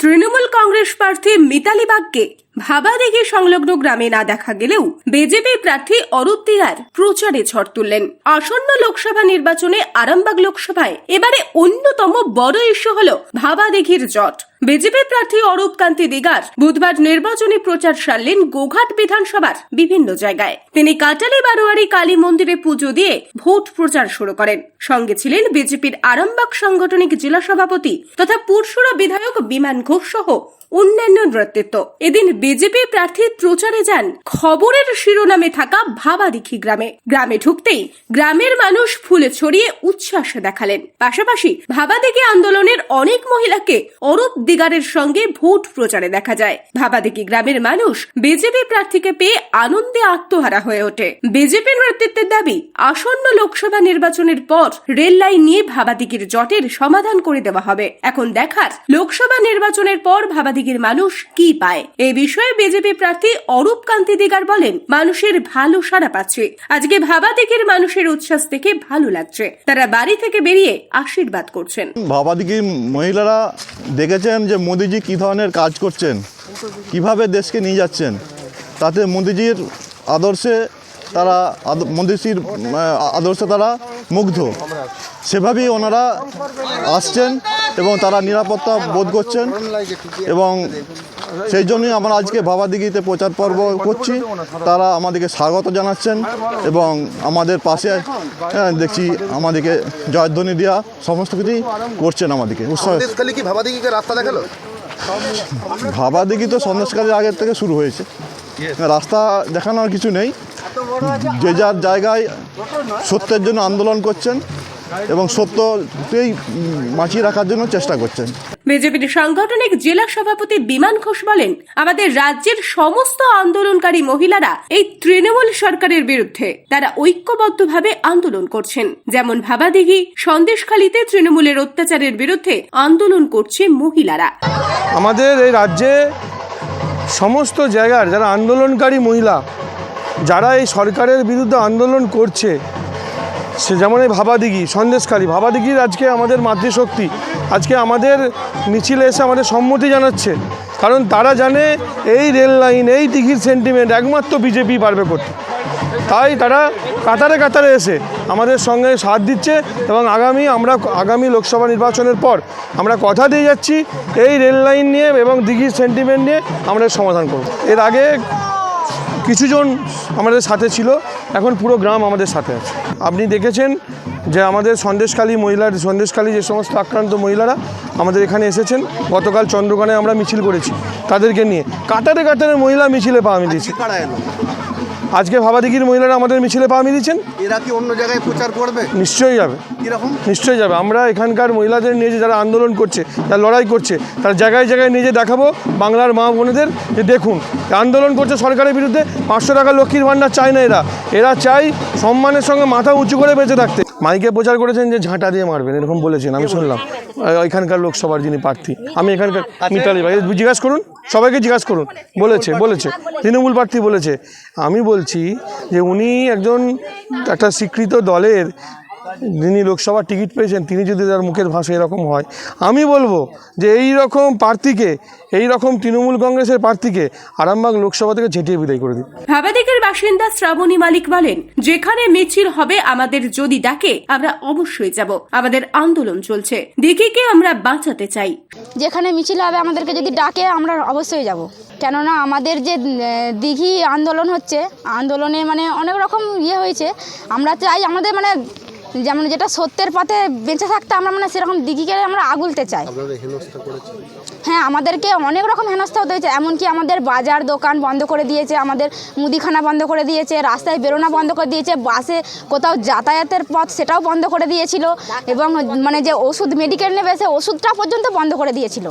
তৃণমূল কংগ্রেস প্রার্থী মিতালি বাগকে ভাবাদিঘি সংলগ্ন গ্রামে না দেখা গেলেও বিজেপি প্রার্থী অরূপ দিরার প্রচারে ঝড় তুললেন। আসন্ন লোকসভা নির্বাচনে আরামবাগ লোকসভায় এবারে অন্যতম বড় ইস্যু হল ভাবাদিঘির জট। বিজেপি প্রার্থী অরূপ কান্তি দিগার বুধবার নির্বাচনী প্রচার সারলেন গোঘাট বিধানসভার বিভিন্ন জায়গায়। তিনি কাটালি বারোয়ারি, কালী মন্দিরে পুজো দিয়ে ভোট প্রচার শুরু করেন। সঙ্গে ছিলেন বিজেপির আরামবাগ সাংগঠনিক জেলা সভাপতি তথা পুরসুরা বিধায়ক বিমান ঘোষ সহ অন্যান্য নেতৃত্ব এদিন বিজেপি প্রার্থী প্রচারে যান খবরের শিরোনামে থাকা ভাবাদিঘি গ্রামে। গ্রামে ঢুকতেই গ্রামের মানুষ ফুলে ছড়িয়ে উচ্ছ্বাস দেখালেন। পাশাপাশি ভাবাদিঘি আন্দোলনের অনেক মহিলাকে অরূপ দিগারের সঙ্গে ভোট প্রচারে দেখা যায়। ভাবাদিঘি গ্রামের মানুষ বিজেপি প্রার্থীকে পেয়ে আনন্দে আত্মহারা হয়ে ওঠে। বিজেপির নেতৃত্বের দাবি, আসন্ন লোকসভা নির্বাচনের পর রেল লাইন নিয়ে ভাবাদিঘির জটের সমাধান করে দেওয়া হবে। এখন দেখার লোকসভা নির্বাচনের পর ভাবাদিঘির মানুষ কি পায়? এই বিষয়ে বিজেপি প্রার্থী অরূপ কান্তি দিগার বলেন, মানুষের ভালো সারা পাচ্ছে। আজকে ভাবাদিঘির মানুষের উচ্ছ্বাস দেখে ভালো লাগছে। তারা বাড়ি থেকে বেরিয়ে আশীর্বাদ করছেন। ভাবাদিকি মহিলারা দেখেছেন যে মোদিজি কি ধরনের কাজ করছেন? কীভাবে দেশকে নিয়ে যাচ্ছেন? তাতে মোদিজির আদর্শে তারা আদ- মোদিজির আদর্শে তারা মুগ্ধ। সেভাবেই ওনারা আসছেন এবং তারা নিরাপত্তা বোধ করছেন এবং সেই জন্যই আমরা আজকে ভাবাদিঘিতে প্রচার পর্ব করছি। তারা আমাদেরকে স্বাগত জানাচ্ছেন এবং আমাদের পাশে হ্যাঁ, দেখছি আমাদেরকে জয়ধ্বনি দেওয়া সমস্ত কিছুই করছেন আমাদেরকে। উৎসাহ কি ভাবাদিঘিকে রাস্তা দেখাল? ভাবাদিঘি তো সন্দেশকালের আগের থেকে শুরু হয়েছে। রাস্তা দেখানোর কিছু নেই। যে যার জায়গায় সত্যের জন্য আন্দোলন করছেন এবং সত্যকেই বাঁচিয়ে রাখার জন্য চেষ্টা করছেন। বিজেপির সাংগঠনিক জেলা সভাপতি বিমান ঘোষ বলেন আমাদের রাজ্যের সমস্ত আন্দোলনকারী মহিলারা এই তৃণমূল সরকারের বিরুদ্ধে তারা ঐক্যবদ্ধভাবে আন্দোলন করছেন। যেমন ভাবাদিঘি সন্দেশখালীতে তৃণমূলের অত্যাচারের বিরুদ্ধে আন্দোলন করছে মহিলারা। আমাদের এই রাজ্যে সমস্ত জায়গার যারা আন্দোলনকারী মহিলা যারা এই সরকারের বিরুদ্ধে আন্দোলন করছে, সে যেমন এই ভাবাদিঘি সন্দেশকারী ভাবাদিঘির আজকে আমাদের মাতৃশক্তি, আজকে আমাদের মিছিলে এসে আমাদের সম্মতি জানাচ্ছে। কারণ তারা জানে এই রেল লাইন, এই দিঘির সেন্টিমেন্ট একমাত্র বিজেপি পারবে করতে। তাই তারা কাতারে কাতারে এসে আমাদের সঙ্গে সাথ দিচ্ছে এবং আগামী আমরা, আগামী লোকসভা নির্বাচনের পর আমরা কথা দিয়ে যাচ্ছি, এই রেল লাইন নিয়ে এবং দিঘির সেন্টিমেন্ট নিয়ে আমরা সমাধান করব। এর আগে কিছুজন আমাদের সাথে ছিল এখন পুরো গ্রাম আমাদের সাথে আছে। আপনি দেখেছেন যে আমাদের সন্দেশকালী মহিলার সন্দেশকালী যে সমস্ত আক্রান্ত মহিলারা আমাদের এখানে এসেছেন গতকাল চন্দ্রগণে আমরা মিছিল করেছি তাদেরকে নিয়ে। কাতারে কাতারে মহিলা মিছিলে পা মিলিয়েছি। আজকে ভাবাদিঘির মহিলারা আমাদের মিছিলে পা মিলিয়েছেন। এরা কি অন্য জায়গায় প্রচার করবে? নিশ্চয়ই যাবে। কীরকম? নিশ্চয়ই যাবে। আমরা এখানকার মহিলাদের নিয়ে যে যারা আন্দোলন করছে যারা লড়াই করছে তারা জায়গায় জায়গায় নিয়ে যে দেখাবো বাংলার মা বোনেদের যে দেখুন আন্দোলন করছে সরকারের বিরুদ্ধে পাঁচশো টাকা লক্ষ্মীর ভাণ্ডার চায় না এরা। এরা চাই সম্মানের সঙ্গে মাথা উঁচু করে বেঁচে থাকতে। মাইকে প্রচার করেছেন যে ঝাঁটা দিয়ে মারবেন, এরকম বলেছেন, আমি শুনলাম। এখানকার লোকসভার যিনি প্রার্থী, আমি এখানকার মিতালি ভাই জিজ্ঞাসা করুন, সবাইকে জিজ্ঞাসা করুন, বলেছে বলেছে, তৃণমূল প্রার্থী বলেছে। আমি বলছি যে উনি একজন একটা স্বীকৃত দলের যিনি লোকসভার টিকিট পেয়েছেন তিনি যদি তার মুখের ভাষা এরকম হয়। আমি বলব যে এই রকম প্রার্থীকে এই রকম তৃণমূল কংগ্রেসের প্রার্থীকে আরামবাগ লোকসভা থেকে ঝেঁটিয়ে বিদায় করে দিন। ভাবাদিঘির বাসিন্দা শ্রাবণী মালিক বলেন যেখানে মিছিল হবে আমাদের যদি ডাকে আমরা অবশ্যই যাব। আমাদের আন্দোলন চলছে। দিঘিকে আমরা বাঁচাতে চাই। যেখানে মিছিল হবে আমাদেরকে যদি ডাকে আমরা অবশ্যই যাব। কেননা আমাদের যে দিঘি আন্দোলন হচ্ছে আন্দোলনে মানে অনেক রকম ইয়ে হয়েছে। আমরা চাই আমাদের মানে যেমন যেটা সত্যের পথে বেঁচে থাকতে আমরা মানে সেরকম দিঘিকে আমরা আগুলতে চাই। হ্যাঁ আমাদেরকে অনেক রকম হেনস্থা হতে হয়েছে। এমনকি আমাদের বাজার দোকান বন্ধ করে দিয়েছে আমাদের মুদিখানা বন্ধ করে দিয়েছে রাস্তায় বেরোনা বন্ধ করে দিয়েছে বাসে কোথাও যাতায়াতের পথ সেটাও বন্ধ করে দিয়েছিল এবং মানে যে ওষুধ মেডিকেল নেবে সে ওষুধটা পর্যন্ত বন্ধ করে দিয়েছিল।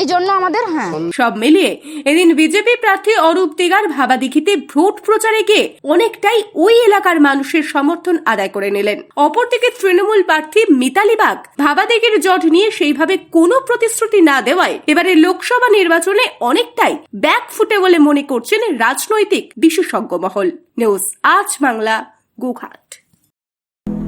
এই জন্য আমাদের হ্যাঁ। সব মিলিয়ে এদিন বিজেপি প্রার্থী অরূপ দিগার ভাবাদিঘিতে ভোট প্রচারে গিয়ে অনেকটাই ওই এলাকার মানুষের সমর্থন আদায় করে নিলেন অপরদিকে তৃণমূল প্রার্থী মিতালি বাগ ভাবাদেগের জট নিয়ে সেইভাবে কোনো প্রতিশ্রুতি না দেওয়ায় এবারে লোকসভা নির্বাচনে অনেকটাই ব্যাক ফুটে বলে মনে করছেন রাজনৈতিক বিশেষজ্ঞ মহল। নিউজ আজ বাংলা গোঘাট